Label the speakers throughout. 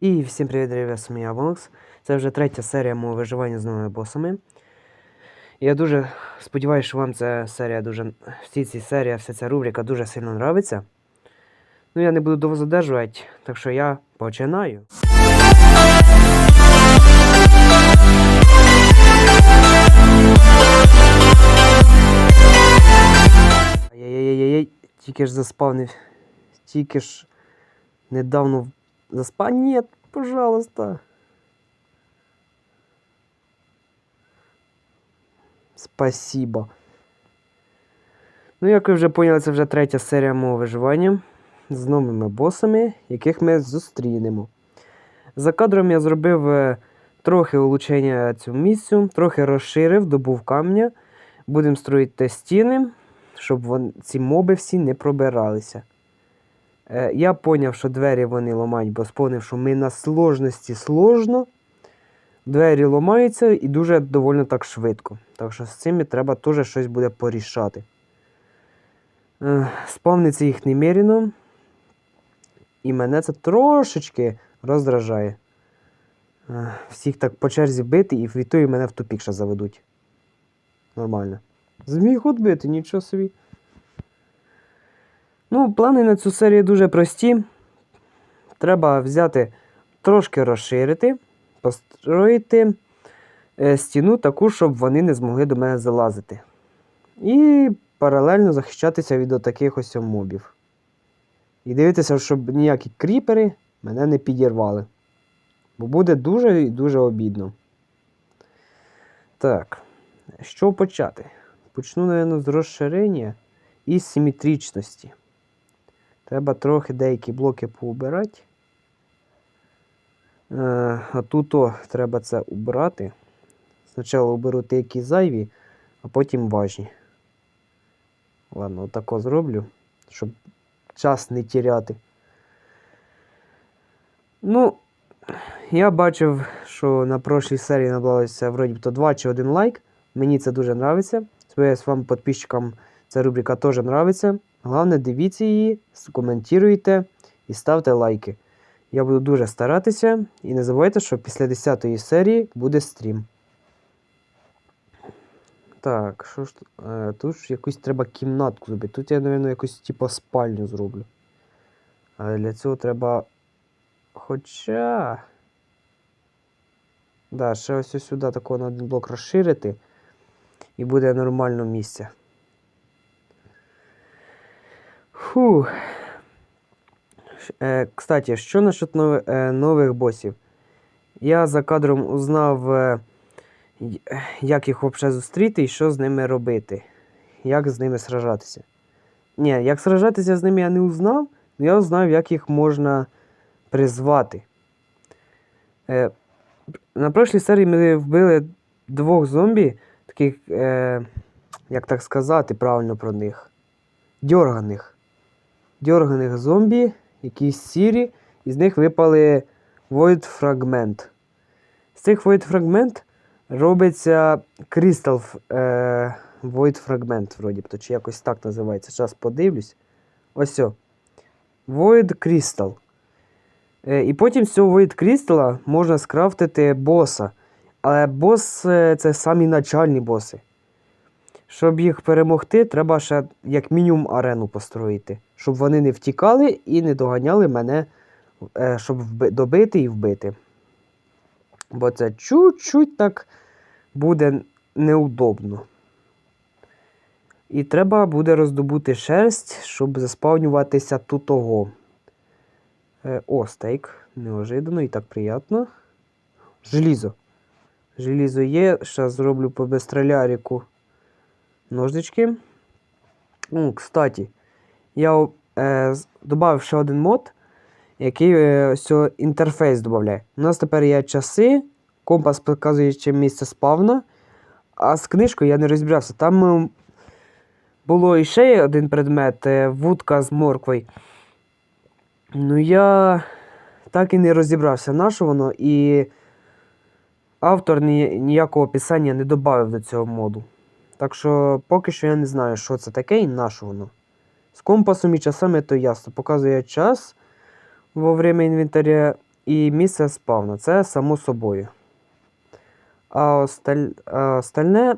Speaker 1: І всім привіт, ребят, з мене Абонокс. Це вже третя серія мого виживання з новими босами. Я дуже сподіваюся, що вам ця серія дуже. Всі ці серії, вся ця рубрика дуже сильно нравиться. Ну, я не буду довго задержувати, так що я починаю. Ай-яй-яй-яй, тільки ж заспавнив. Тільки ж недавно заспав. Нет, пожалуйста. Спасибо. Ну, як ви вже поняли, це вже третя серія мого виживання з новими босами, яких ми зустрінемо. За кадром я зробив е, трохи улучшення цю місцю, трохи розширив, добув камня. Будемо строїти стіни, щоб вон, ці моби всі не пробиралися. Е, я поняв, що двері вони ламають, бо сповнив, що ми на сложності сложно. Двері ламаються і дуже доволі так швидко. Так що з цим треба теж щось буде порішати. Е, Спавниться їх немірено. І мене це трошечки роздражає. Е, Всіх так по черзі бити і відтою мене в тупік ще заведуть. Нормально. Зміг бити, нічого собі. Ну, плани на цю серію дуже прості. Треба взяти, трошки розширити, построїти е, стіну таку, щоб вони не змогли до мене залазити. І паралельно захищатися від таких ось мобів. І дивитися, щоб ніякі кріпери мене не підірвали. Бо буде дуже і дуже обідно. Так, що почати? Почну, мабуть, з розширення і симетричності. Треба трохи деякі блоки поубирати. Е, а тут треба це убрати. Спочатку уберу ті, які зайві, а потім важні. Ладно, отако зроблю, щоб час не тіряти. Ну, я бачив, що на прошлій серії набралося вроді то 2 чи 1 лайк. Мені це дуже подобається. Сподіваюсь, вам, підписчикам, ця рубрика теж подобається. Головне, дивіться її, коментуйте і ставте лайки. Я буду дуже старатися. І не забувайте, що після 10 серії буде стрім. Так, що ж тут? Е, тут ж якусь треба кімнатку зробити. Тут я, мабуть, якусь типу спальню зроблю. Але для цього треба. Хоча. Да, ще ось сюди такого на один блок розширити. І буде нормально місце. Фух. Е, кстати, що насчет нови, е, нових босів? Я за кадром узнав, е, як їх взагалі зустріти і що з ними робити. Як з ними сражатися. Ні, як сражатися з ними я не узнав, але я узнав, як їх можна призвати. Е, на прошлій серії ми вбили двох зомбі, таких, е, як так сказати правильно про них, дьорганих. Дьорганих зомбі, якісь сірі, і з них випали Void Fragment. З цих Void Fragment робиться Crystal е, Void Fragment, вроді б, чи якось так називається. Зараз подивлюсь. Ось. о. Void Crystal. Е, і потім з цього Void Crystal можна скрафтити боса. Але бос е, це самі начальні боси. Щоб їх перемогти, треба ще як мінімум арену построїти. Щоб вони не втікали і не доганяли мене, е, щоб добити і вбити. Бо це чуть-чуть так буде неудобно. І треба буде роздобути шерсть, щоб заспавнюватися тут того. Е, о, стейк. Неожиданно і так приємно. Желізо. Желізо є. Зараз зроблю по безстрелярику ножнички. О, кстати, я е, додав ще один мод, який е, ось інтерфейс додає. У нас тепер є часи, компас показує чим місце спавна. А з книжкою я не розбирався. Там е, було іще один предмет е, вудка з морквою. Ну, я так і не розібрався, на що воно, і автор ні, ніякого описання не додав до цього моду. Так що поки що я не знаю, що це таке і на що воно. З компасом і часами то ясно. Показує час во время інвентаря і місце спавна. Це само собою. А осталь... а остальне.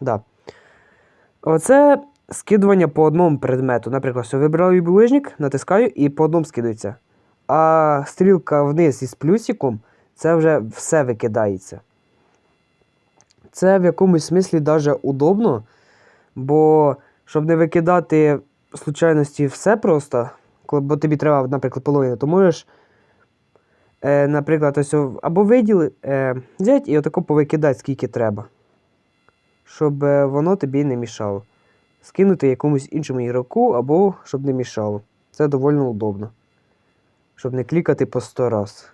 Speaker 1: Да. Оце скидування по одному предмету. Наприклад, що вибираю булижник, натискаю і по одному скидується. А стрілка вниз із плюсиком це вже все викидається. Це в якомусь смислі даже удобно, бо щоб не викидати случайності все просто, коли, бо тобі треба, наприклад, половина, то можеш, е, наприклад, ось або виділи, е, взяти і отако повикидати, скільки треба. Щоб е, воно тобі не мішало. Скинути якомусь іншому ігроку, або щоб не мішало. Це доволі удобно. Щоб не клікати по 100 раз.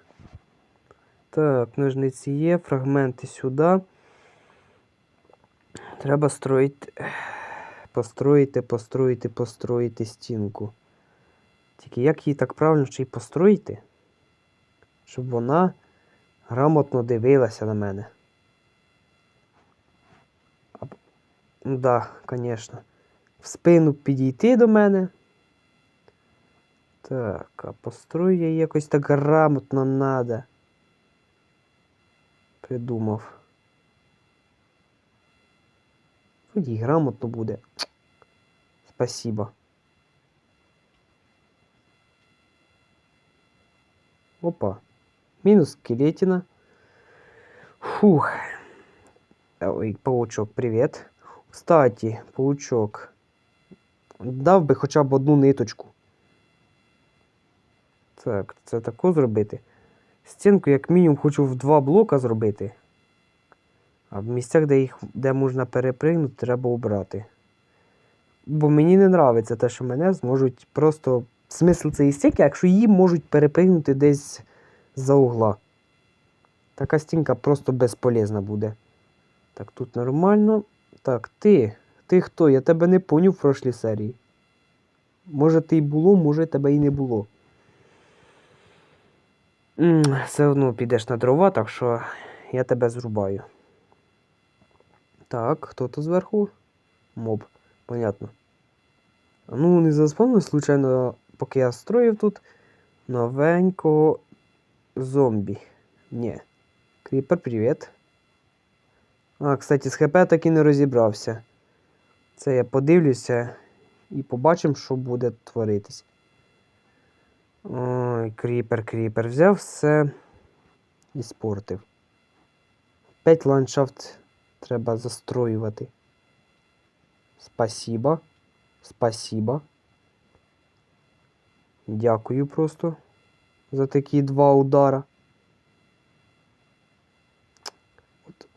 Speaker 1: Так, ножниці є, фрагменти сюди. Треба строїти. Построїти, построїти, построїти стінку. Тільки як її так правильно ще й построїти? Щоб вона грамотно дивилася на мене. П- Ну да, звісно. В спину підійти до мене. Так, а построю я якось так грамотно надо. Придумав. Вроді грамотно буде. Спасибо. Опа. Мінус скелетина. Фух. Ой, паучок, привіт. Кстати, паучок. Дав би хоча б одну ниточку. Так, це тако зробити. Стінку, як мінімум, хочу в два блока зробити. А в місцях, де їх де можна перепригнути, треба обрати. Бо мені не подобається те, що мене зможуть просто. Смисл цієї стінки, якщо її можуть перепригнути десь за угла. Така стінка просто безполезна буде. Так, тут нормально. Так, ти. Ти хто? Я тебе не поняв в прошлій серії. Може ти й було, може тебе і не було. Все одно підеш на дрова, так що я тебе зрубаю. Так, хто то зверху? Моб. Понятно. Ну, не заспавнив, случайно, поки я строїв тут новенького зомбі. Ні. Кріпер, привіт. А, кстати, з ХП так і не розібрався. Це я подивлюся і побачимо, що буде творитись. Ой, кріпер, кріпер. Взяв все і спортив. П'ять ландшафт треба застроювати. Спасибо. Спасибо. Дякую просто за такі два удара. От.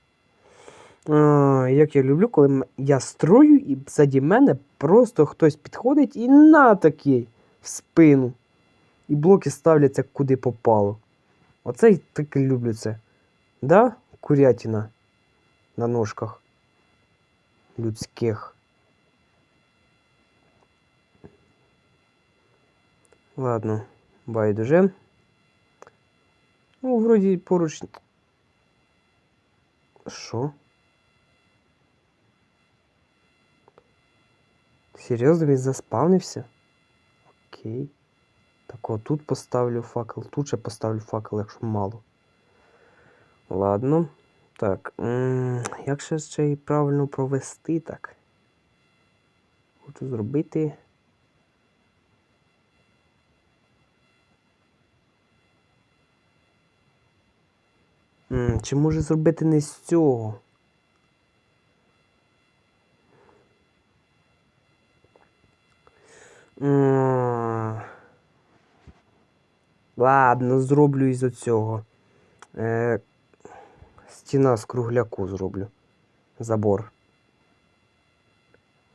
Speaker 1: А, як я люблю, коли я строю і ззаді мене просто хтось підходить і на такий в спину. І блоки ставляться куди попало. Оце й так люблю це. Да, курятина на ножках людських. Ладно, байдуже. Ну, вроді поруч. Що? Серйозно він заспавнився? Окей. Так от тут поставлю факел, тут ще поставлю факел, якщо мало. Ладно. Так. Як ще ще й правильно провести так? Хочу зробити. Чи може зробити не з цього? Ладно, зроблю із оцього. Стіна з кругляку зроблю. Забор.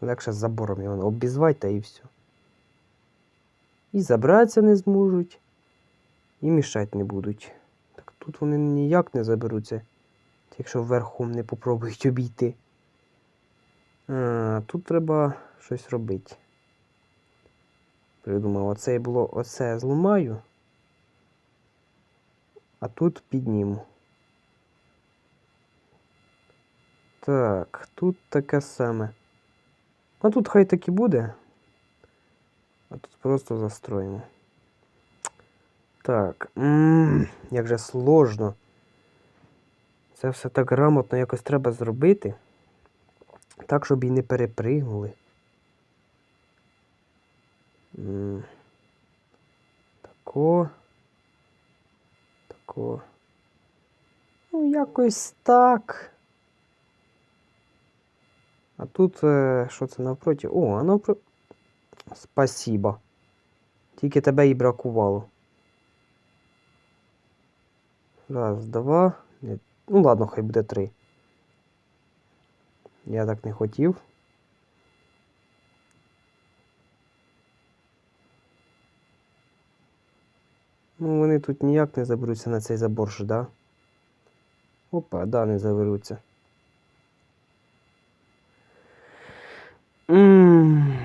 Speaker 1: Легше з забором його обізвати та і все. І забратися не зможуть, і мішати не будуть. Так тут вони ніяк не заберуться, якщо верхом не попробують обійти. А, тут треба щось робити. Придумав, оце було, оце зламаю, а тут підніму. Так, тут таке саме. А тут хай так і буде. А тут просто застроїмо. Так. м, Як же сложно. Це все так грамотно якось треба зробити. Так, щоб і не перепригнули. М, Тако. Тако. Ну, якось так. А тут е, що це навпроти? О, а навпроти. Спасибо. Тільки тебе і бракувало. Раз, два. Ні. Ну ладно, хай буде три. Я так не хотів. Ну, вони тут ніяк не заберуться на цей забор ж, да? Опа, да, не заберуться. М,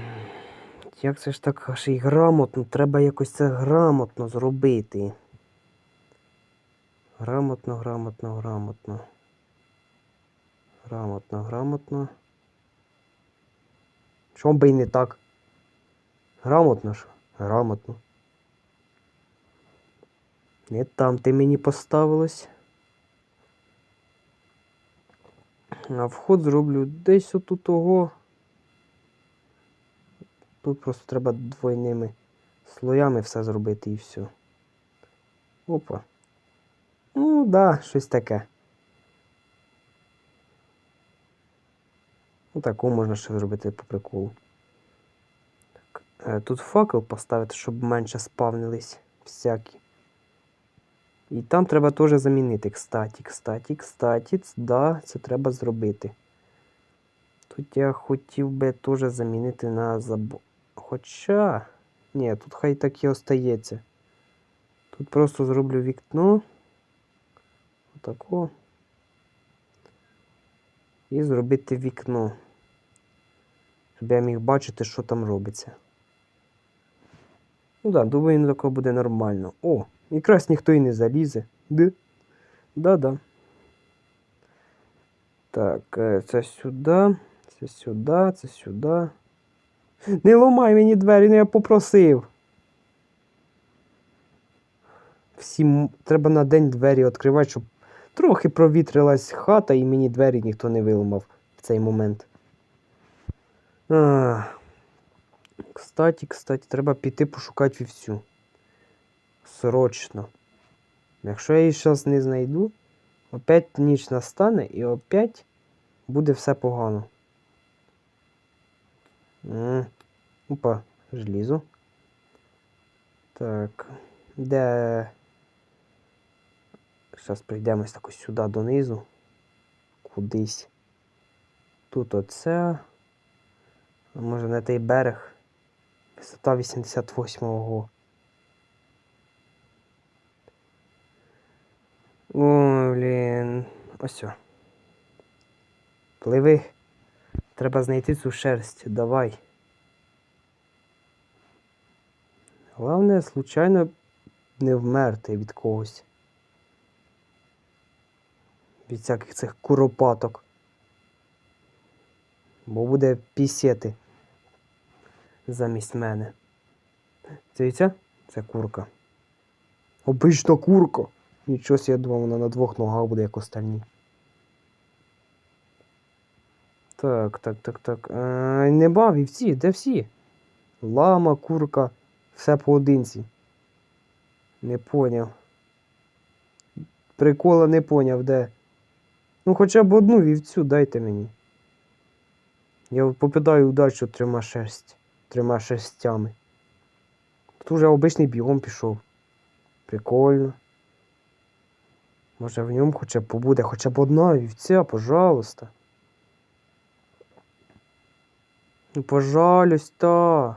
Speaker 1: Як це ж так аж і грамотно? Треба якось це грамотно зробити. Грамотно, грамотно, грамотно. Грамотно, грамотно. Чом би і не так? Грамотно ж? Грамотно. Не там ти мені поставилось. А вход зроблю десь отут того. Тут просто треба двойними слоями все зробити і все. Опа. Ну, да, щось таке. Ну, таку можна ще зробити по приколу. Так. е, Тут факел поставити, щоб менше спавнились всякі. І там треба теж замінити. Кстати, кстати, ц- да, це треба зробити. Тут я хотів би теж замінити на забор. Хоча. Ні, тут хай так і остається. Тут просто зроблю вікно. Отако. І зробити вікно. Щоб я міг бачити, що там робиться. Ну так, да, думаю, на такого буде нормально. О, якраз ніхто і не залізе. Д. Да-да. Так, е, це сюди, це сюди, це сюди. Не ламай мені двері, ну я попросив. Всім треба на день двері відкривати, щоб трохи провітрилась хата і мені двері ніхто не виламав в цей момент. А, кстати, кстати, треба піти пошукати вівцю. Срочно. Якщо я її зараз не знайду, опять ніч настане і опять буде все погано. М, Опа, желізо. Так. Де. Зараз прийдемось так ось сюди донизу. Кудись. Тут оце. Може на той берег. Висота 88-го. О, блін. Ось. о. Пливи. Треба знайти цю шерсть. Давай. Головне, случайно не вмерти від когось. Від всяких цих куропаток. Бо буде пісети замість мене. Яйця? Це курка. Обична курка. Нічого я думав, вона на двох ногах буде, як остальні. Так, так, так, так. Е, не ба, вівці, де всі? Лама, курка, все поодинці. Не поняв. Прикола не поняв, де. Ну хоча б одну вівцю дайте мені. Я попадаю удачу трьома шерсть. Трьома шерстями. Тут уже обичний біом пішов. Прикольно. Може в ньому хоча б побуде хоча б одна вівця, пожалуйста. Ну, пожалуйста.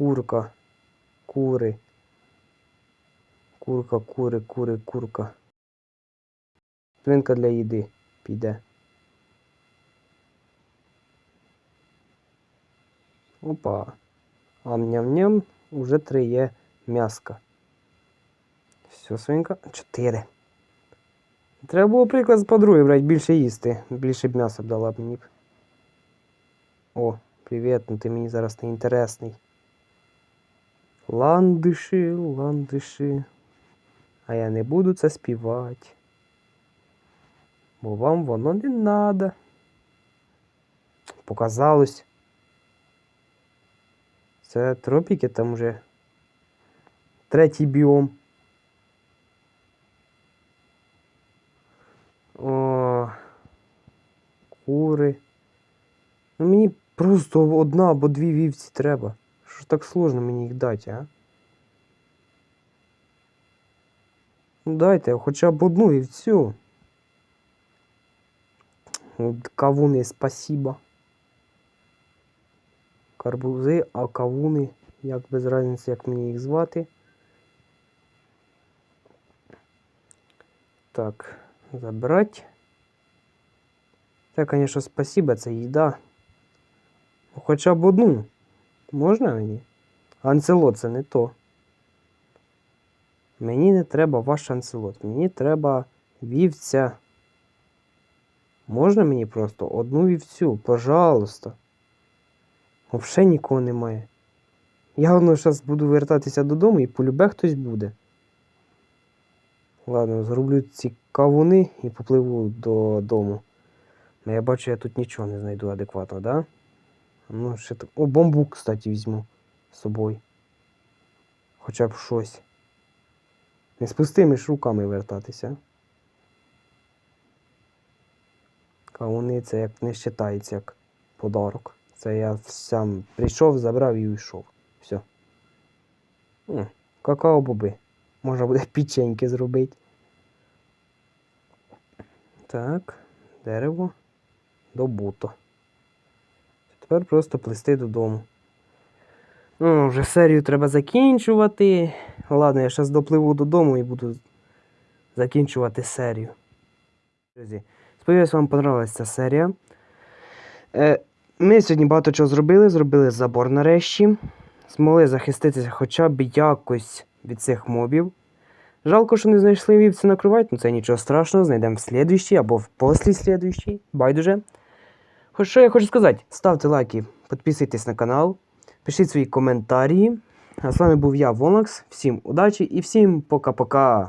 Speaker 1: Курка. Кури. Курка, кури, кури, курка. Свинка для їди піде. Опа. Ам-ням-ням. Уже три є м'яска. Все, свинка. Чотири. Треба було приклад з подруги брати, більше їсти. Більше б м'яса б дала б мені. О, привіт, ну ти мені зараз не інтересний. Ландиші, ландиші. А я не буду це співати. Бо вам воно не надо. Показалось. Це тропіки там вже. Третій біом. О, кури. Ну мені просто одна або дві вівці треба. Ж так сложно мені їх дати, а? Ну дайте хоча б одну вівцю. От Кавуни, спасибо. Карбузи, а кавуни, як без разниці, як мені їх звати. Так, забрать. Це, конечно, спасибо, це їда. Ну, Хоча б одну. Можна мені? Анцелот це не то. Мені не треба ваш анцелот. Мені треба вівця. Можна мені просто одну вівцю, пожалуйста. Взагалі нікого немає. Я воно зараз буду вертатися додому і полюбе хтось буде. Ладно, зроблю ці кавуни і попливу додому. Ну, я бачу, я тут нічого не знайду адекватно, да? Ну, ще так. О, бамбук, кстати, візьму з собою. Хоча б щось. Не з пустими ж руками вертатися. Кавуни це як не вважається як подарок. Це я сам прийшов, забрав і уйшов. Все. Какао-боби. Можна буде печеньки зробити. Так, дерево добуто. Тепер просто плисти додому. Ну, вже серію треба закінчувати. Ладно, я зараз допливу додому і буду закінчувати серію. Друзі, сподіваюсь, вам понравилася ця серія. Е, ми сьогодні багато чого зробили. Зробили забор нарешті. Змогли захиститися хоча б якось від цих мобів. Жалко, що не знайшли вівці на кровать, ну це нічого страшного, знайдемо в слідуючій або в посліслідуючій. Байдуже. Хоч що я хочу сказати, ставте лайки, підписуйтесь на канал, пишіть свої коментарі. А з вами був я, Вонакс. Всім удачі і всім пока-пока.